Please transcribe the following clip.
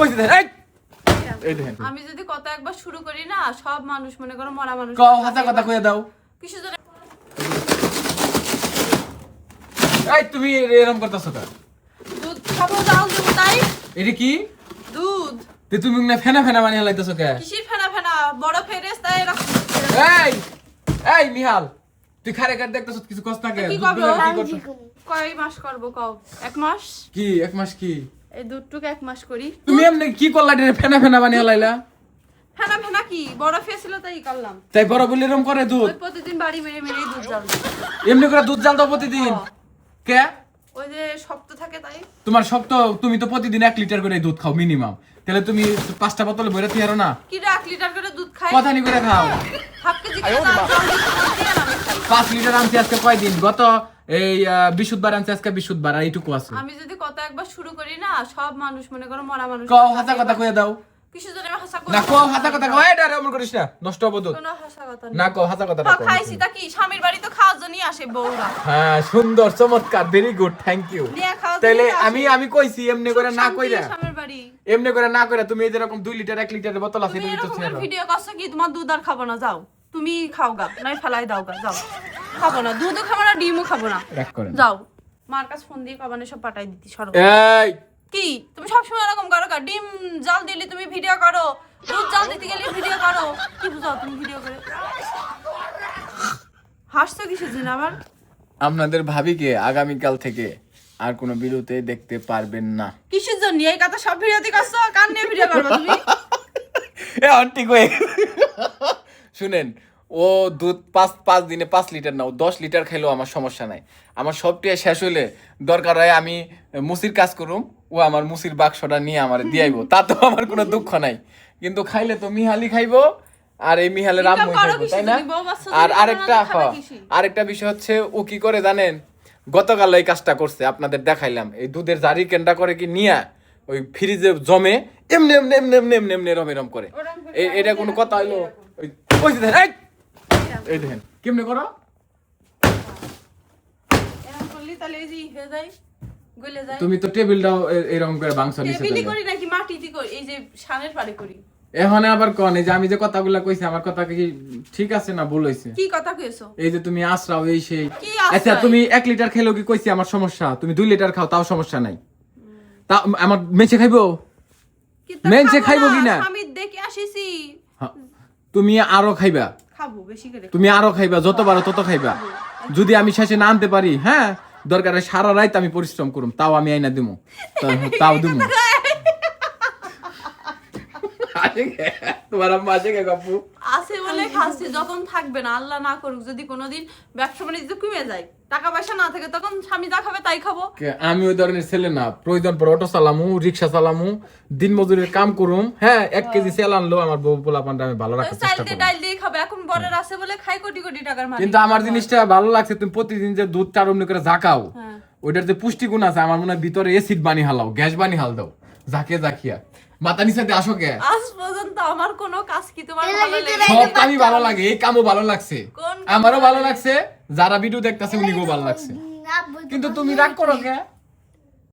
ওই যে দেখেন, এই! দেখেন। আমি যদি কথা একবার শুরু করি না সব মানুষ মনে করো মরা মানুষ কও হাসা কথা কয়ে দাও। কিছু জন এই তুমি এরকম করতেছো কেন? দুধ খাব জাল দেবো তাই? এটা কি? দুধ। তে তুমি না ফেনা ফেনা বানিয়ে লাইতেছো কে? কিসির ফেনা ফেনা? বড় ফেরেস তাই এরকম। এই এই নিহাল তুই খারে খারে দেখতেছ কিছু কষ্ট কি? করব? কয় মাস করব কও? এক মাস? কি এক মাস কি? এই দুধটুকু এক মাস করি। তুমি এমনি কি করলা রে? ফেনা ফেনা বানিয়ে লাইলা। ফেনা ফেনা কি? বড় ফেস ছিল তাই করলাম। তাই বড় বলে এরকম করে দুধ? প্রতিদিন বাড়ি মেরে মেরে দুধ জাল এমনি করে দুধ জাল দাও প্রতিদিন কে? ওই যে শক্ত থাকে তাই। তোমার সব তো তুমি তো প্রতিদিন এক লিটার করে দুধ খাও মিনিমাম তাহলে তুমি পাঁচটা বোতলে ভরে তুই না। কি এক লিটার করে দুধ খাই? কথা নি করে খাও। হাফ কেজি করে। পাঁচ লিটার আনছি আজকে কয়দিন? গত এই বৃহস্পতিবার আনছি আজকে বৃহস্পতিবার আর এইটুকু আছে। আমি যদি কথা একবার শুরু করি না সব মানুষ মনে করো মরা মানুষ কও হাসা কথা কয়ে দাও। কিছু জন হাসা না কও হাসা কথা কও এটা এমন করিস না নষ্ট হব কোনো হাসা কথা না কও হাসা কথা হ্যাঁ, খাইছি তা কি? স্বামীর বাড়ি তো খাওয়ার জন্যই আসে বউরা। হ্যাঁ সুন্দর চমৎকার ভেরি গুড থ্যাংক ইউ আসে। আমি আমি কইছি এমনি করে না কইরা। স্বামীর বাড়ি। এমনি করে না কইরা তুমি এই যেরকম দুই লিটার এক লিটারের বোতল আছে তো দাও। ভিডিও করছ কি? তোমার দুধ আর খাব না যাও। তুমি খাও গা নাই ফেলাই দাও গা যাও। খাব না। দুধও খাব না ডিমও খাব না। রাগ করেন যাও। মার কাছে ফোন দিয়ে কবানে সব পাঠাই দিতি সরো। এই! কি? তুমি সবসময় এরকম করো গা। ডিম জাল দিলে তুমি ভিডিও করো। দুধ জাল দিতে গেলে ভিডিও করো। কি বুঝাও তুমি ভিডিও করে? হাসছো কিসের জন্য আবার? আপনাদের ভাবিকে আগামীকাল থেকে আর কোনো বিরুতে দেখতে পারবেন না। কিসের জন্য? এই কথা সব ভিডিওতে করছ? কান নিয়ে ভিডিও করব তুমি? এ আন্টি কই? শুনেন ও দুধ পাঁচ পাঁচ দিনে পাঁচ লিটার নাও দশ লিটার খাইলেও আমার সমস্যা নাই। আমার সবটিয়া শেষ হইলে দরকার হয় আমি মুসির কাজ করুম ও আমার মুসির বাক্সটা নিয়ে আমার দিয়াইব। তা তো আমার কোনো দুঃখ নাই। কিন্তু খাইলে তো মিহালি খাইবো আর এই মিহালের আম্মু করো তাই না? আর আরেকটা হ, আরেকটা বিষয় হচ্ছে ও কি করে জানেন? গতকাল এই কাজটা করছে আপনাদের দেখাইলাম। এই দুধের জারি কেন্ডা করে কি নিয়া ওই ফ্রিজে জমে এমনি এমনি এমনি এমনি এমনি এমনি এরম এরম করে। এটা কোনো কথা হইল? ওই ওই এই! দেখেন কেমনে করো? তুমি তো টেবিলটাও এরকম করে বাংশ নিছে টেবিলি তাইলে। করি নাকি মাটিতে করি? এই যে সানের পাড়ে করি। এখন আবার কন? এই যে আমি যে কথাগুলা কইছি আমার কথা কি ঠিক আছে না ভুল হইছে? কি কথা কইছো? এই যে তুমি আশ্রাও এই সেই। আচ্ছা তুমি এক লিটার খেলেও কি কইছি আমার সমস্যা? তুমি দুই লিটার খাও তাও সমস্যা নাই। তা আমার মেচে খাইবো? খাব খাইবো কিনা? স্বামী দেখে আসিছি। হ্যাঁ, তুমি আরও খাইবা। খাব বেশি করে তুমি আরও খাইবা যত পারো তত খাইবা। যদি আমি শেষে না আনতে পারি হ্যাঁ দরকার হয় সারা রাত আমি পরিশ্রম করুম তাও আমি আইনা দিমু। তাও দিমু। তোমার আম্মা আছে কে কাপু আছে বলে খাচ্ছি যখন থাকবে না আল্লাহ না করুক যদি কোনোদিন ব্যবসা বাণিজ্য কমে যায় টাকা পয়সা না থাকে তখন স্বামী যা খাবে তাই খাব। আমি ওই ধরনের ছেলে না। প্রয়োজন পর অটো চালামু রিক্সা চালামু দিন মজুরের কাম করুম। হ্যাঁ এক কেজি সেল আনলো আমার বউ পোলা পান্ডা আমি ভালো রাখার চাল চেষ্টা করব। ডাল দিয়ে খাবে এখন বরের আছে বলে খাই কোটি কোটি টাকার মালিক। কিন্তু আমার জিনিসটা ভালো লাগছে তুমি প্রতিদিন যে দুধ চার অমনি করে ঝাঁকাও হ্যাঁ। ওইটার যে পুষ্টিগুণ আছে আমার মনে হয় ভিতরে এসিড বানি হালাও গ্যাস বানি হাল দাও। জাকিয়া জাকিয়া মাথা নিচে দিয়ে আসো কে? আজ পর্যন্ত আমার কোনো কাজ কি? তোমার ভালো লাগে সব কামই ভালো লাগে এই কামও ভালো লাগছে। আমারও ভালো লাগছে যারা ভিডিও দেখতেছে উনিকেও ভালো লাগছে। কিন্তু তুমি রাগ করো কে?